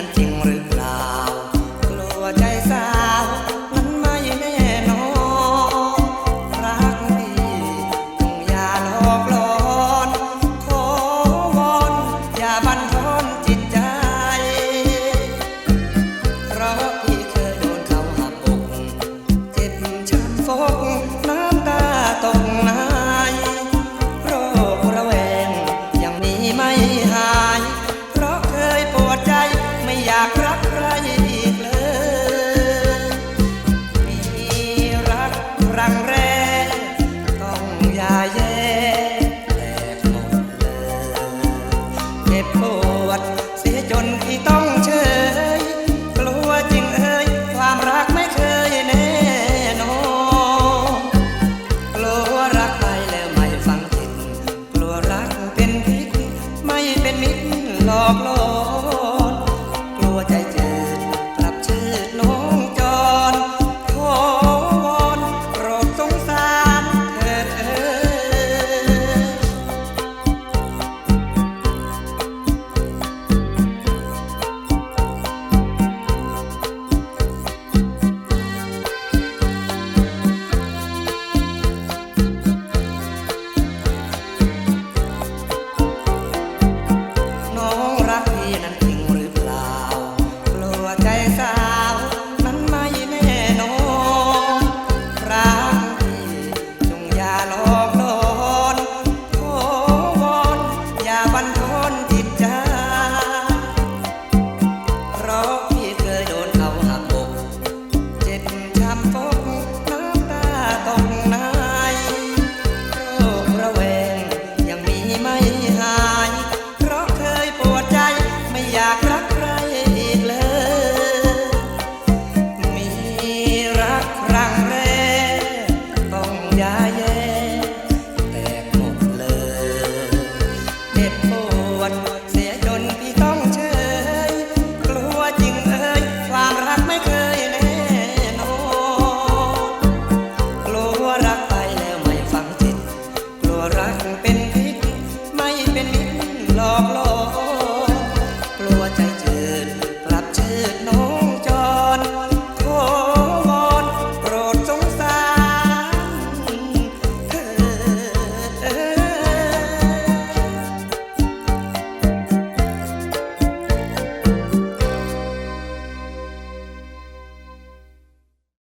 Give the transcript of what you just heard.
ั้นจริงหรือเปล่า กลัวใจสาวนั้นไม่แน่นอนรักนี้คงอย่าหลอกหลอนขอวอนอย่าบั่นทอนจิตใจเรา บปวด เสียจนที่ต้องเชยกลัวจริงเอ้ยความรักไม่เคยแน่นอนกลัวรักไปแล้วไม่ฟังติดกลัวรักเป็นพิษไม่เป็นมิตรหลอกล